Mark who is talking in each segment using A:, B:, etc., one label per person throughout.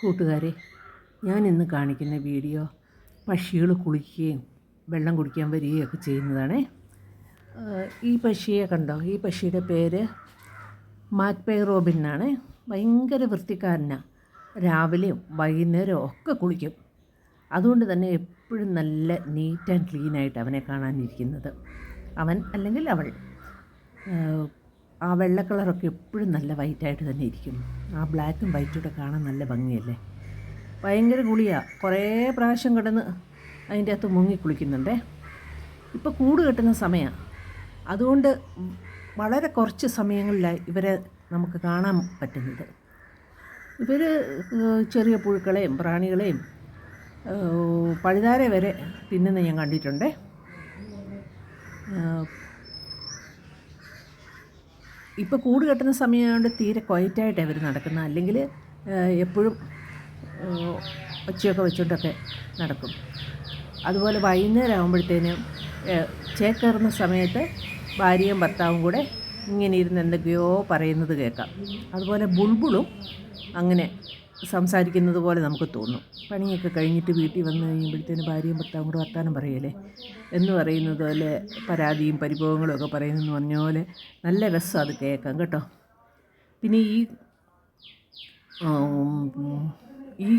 A: കൂട്ടുകാരെ ഞാൻ ഇന്ന് കാണിക്കുന്ന വീഡിയോ പക്ഷികൾ കുളിക്കുകയും വെള്ളം കുടിക്കാൻ വരികയും ഒക്കെ ചെയ്യുന്നതാണ് ഈ പക്ഷിയെ കണ്ടോ? ഈ പക്ഷിയുടെ പേര് മാക്പേ റോബിൻ എന്നാണ് ഭയങ്കര വൃത്തിക്കാരനാണ് രാവിലെയും വൈകുന്നേരവും ഒക്കെ കുളിക്കും. അതുകൊണ്ട് തന്നെ എപ്പോഴും നല്ല നീറ്റ് ആൻഡ് ക്ലീനായിട്ട് അവനെ കാണാനിരിക്കുന്നത്. അവൻ അല്ലെങ്കിൽ അവൾ. ആ വെള്ള കളറൊക്കെ എപ്പോഴും നല്ല വൈറ്റായിട്ട് തന്നെ ഇരിക്കും. ആ ബ്ലാക്കും വൈറ്റൂടെ കാണാൻ നല്ല ഭംഗിയല്ലേ? ഭയങ്കര ഗുളിയാണ് കുറേ പ്രാവശ്യം കിടന്ന് അതിന്റെ അകത്ത് മുങ്ങി കുളിക്കുന്നുണ്ടേ. ഇപ്പോൾ കൂട് കെട്ടുന്ന സമയമാണ് അതുകൊണ്ട് വളരെ കുറച്ച് സമയങ്ങളിലായി ഇവരെ നമുക്ക് കാണാൻ പറ്റുന്നത്. ഇവർ ചെറിയ പുഴുക്കളെയും പ്രാണികളെയും പഴുതാരെ വരെ തിന്നുന്ന ഞാൻ കണ്ടിട്ടുണ്ടേ. ഇപ്പോൾ കൂട് കെട്ടുന്ന സമയമായതുകൊണ്ട് തീരെ ക്വയറ്റായിട്ട് ഇവർ നടക്കുന്നത് അല്ലെങ്കിൽ എപ്പോഴും ഒച്ചയൊക്കെ വെച്ചുകൊണ്ടൊക്കെ നടക്കും. അതുപോലെ വൈകുന്നേരം ആകുമ്പോഴത്തേനും ചേക്കേറുന്ന സമയത്ത് ഭാര്യയും ഭർത്താവും കൂടെ ഇങ്ങനെ ഇരുന്ന് എന്തൊക്കെയോ പറയുന്നത് കേൾക്കാം അതുപോലെ ബുൾബുളും അങ്ങനെ സംസാരിക്കുന്നത് പോലെ നമുക്ക് തോന്നും. പണിയൊക്കെ കഴിഞ്ഞിട്ട് വീട്ടിൽ വന്നു കഴിയുമ്പോഴത്തേന് ഭാര്യയും ഭർത്താവും കൂടെ വർത്താനം പറയല്ലേ? എന്ന് പറയുന്നത് പോലെ പരാതിയും പരിഭവങ്ങളും ഒക്കെ പറയുന്നതെന്ന് പറഞ്ഞ പോലെ നല്ല രസം അത് കേൾക്കാം കേട്ടോ. പിന്നെ ഈ ഈ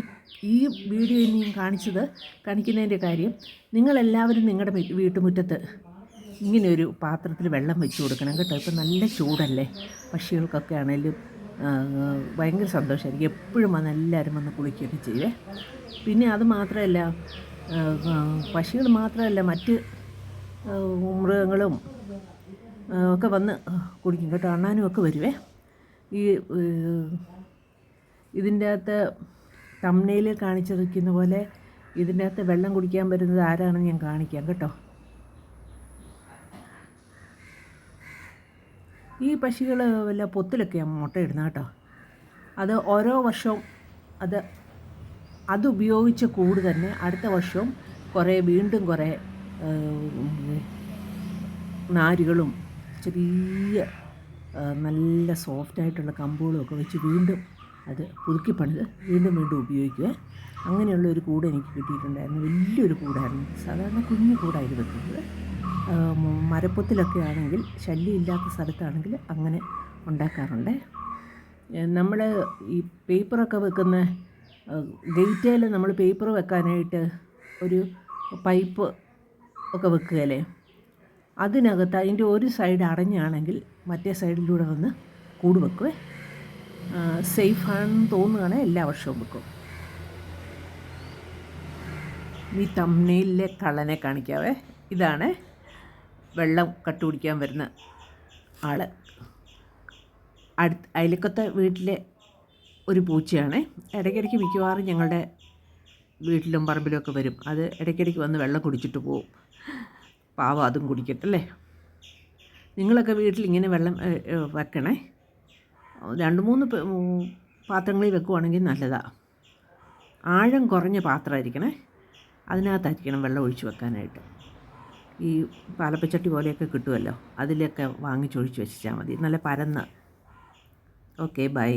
A: ഈ വീഡിയോ ഇനിയും കാണിച്ചത് കാണിക്കുന്നതിന്റെ കാര്യം നിങ്ങളെല്ലാവരും നിങ്ങളുടെ വീട്ടുമുറ്റത്ത് ഇങ്ങനെ ഒരു പാത്രത്തിൽ വെള്ളം വെച്ച് കൊടുക്കണം കേട്ടോ. ഇപ്പം നല്ല ചൂടല്ലേ? പക്ഷികൾക്കൊക്കെ ആണെങ്കിലും ഭയങ്കര സന്തോഷമായിരിക്കും എപ്പോഴും വന്ന് എല്ലാവരും വന്ന് കുളിക്കുകയൊക്കെ ചെയ്യേ. പിന്നെ അത് മാത്രമല്ല പക്ഷികൾ മാത്രമല്ല മറ്റ് മൃഗങ്ങളും ഒക്കെ വന്ന് കുടിക്കും കേട്ടോ. അണ്ണാനും ഒക്കെ വരുവേ. ഈ ഇതിന്റെ അകത്ത് തമ്മനയിൽ കാണിച്ചിരിക്കുന്ന പോലെ ഇതിന്റെ അകത്ത് വെള്ളം കുടിക്കാൻ വരുന്നത് ആരാണെന്ന് ഞാൻ കാണിക്കാം കേട്ടോ. ഈ പക്ഷികൾ വല്ല പൊത്തിലൊക്കെയാണ് മുട്ടയിടുന്നത് കേട്ടോ. അത് ഓരോ വർഷവും അത് അതുപയോഗിച്ച കൂട് തന്നെ അടുത്ത വർഷവും കുറേ വീണ്ടും കുറേ നാരുകളും ചെറിയ നല്ല സോഫ്റ്റായിട്ടുള്ള കമ്പുകളും ഒക്കെ വെച്ച് വീണ്ടും അത് പുതുക്കി പണിത് വീണ്ടും വീണ്ടും ഉപയോഗിക്കുക. അങ്ങനെയുള്ള ഒരു കൂട് എനിക്ക് കിട്ടിയിട്ടുണ്ടായിരുന്നു. വലിയൊരു കൂടായിരുന്നു. സാധാരണ കുഞ്ഞു കൂടായിരുന്നു വെക്കുന്നത് മരപ്പൊത്തിലൊക്കെ ആണെങ്കിൽ ശല്യം ഇല്ലാത്ത സ്ഥലത്താണെങ്കിൽ അങ്ങനെ ഉണ്ടാക്കാറുണ്ട്. നമ്മൾ ഈ പേപ്പറൊക്കെ വെക്കുന്ന ഗേറ്റേൽ നമ്മൾ പേപ്പർ വെക്കാനായിട്ട് ഒരു പൈപ്പ് ഒക്കെ വെക്കുകയല്ലേ? അതിനകത്ത് അതിന്റെ ഒരു സൈഡ് അടഞ്ഞാണെങ്കിൽ മറ്റേ സൈഡിലൂടെ വന്ന് കൂട് വെക്കുവേ. സേഫാണെന്ന് തോന്നുകയാണ് എല്ലാ വർഷവും വെക്കും. ഈ തമ്മനയിലെ കള്ളനെ കാണിക്കാവേ. ഇതാണ് വെള്ളം കട്ടുപിടിക്കാൻ വരുന്ന ആൾ. അടുത്ത് അയലക്കത്തെ വീട്ടിലെ ഒരു പൂച്ചയാണ്. ഇടയ്ക്കിടയ്ക്ക് മിക്കവാറും ഞങ്ങളുടെ വീട്ടിലും പറമ്പിലുമൊക്കെ വരും. അത് ഇടയ്ക്കിടയ്ക്ക് വന്ന് വെള്ളം കുടിച്ചിട്ട് പോവും. പാവം അതും കുടിക്കട്ടല്ലേ? നിങ്ങളൊക്കെ വീട്ടിൽ ഇങ്ങനെ വെള്ളം വെക്കണേ? രണ്ട് മൂന്ന് പാത്രങ്ങളിൽ വെക്കുവാണെങ്കിൽ നല്ലതാണ് ആഴം കുറഞ്ഞ പാത്രമായിരിക്കണേ അതിനകത്തായിരിക്കണം വെള്ളം ഒഴിച്ച് വെക്കാനായിട്ട്. ഈ പാലപ്പച്ചട്ടി പോലെയൊക്കെ കിട്ടുമല്ലോ? അതിലൊക്കെ വാങ്ങിച്ചൊഴിച്ച് വെച്ചാൽ മതി. നല്ല പരന്ന്. Okay bye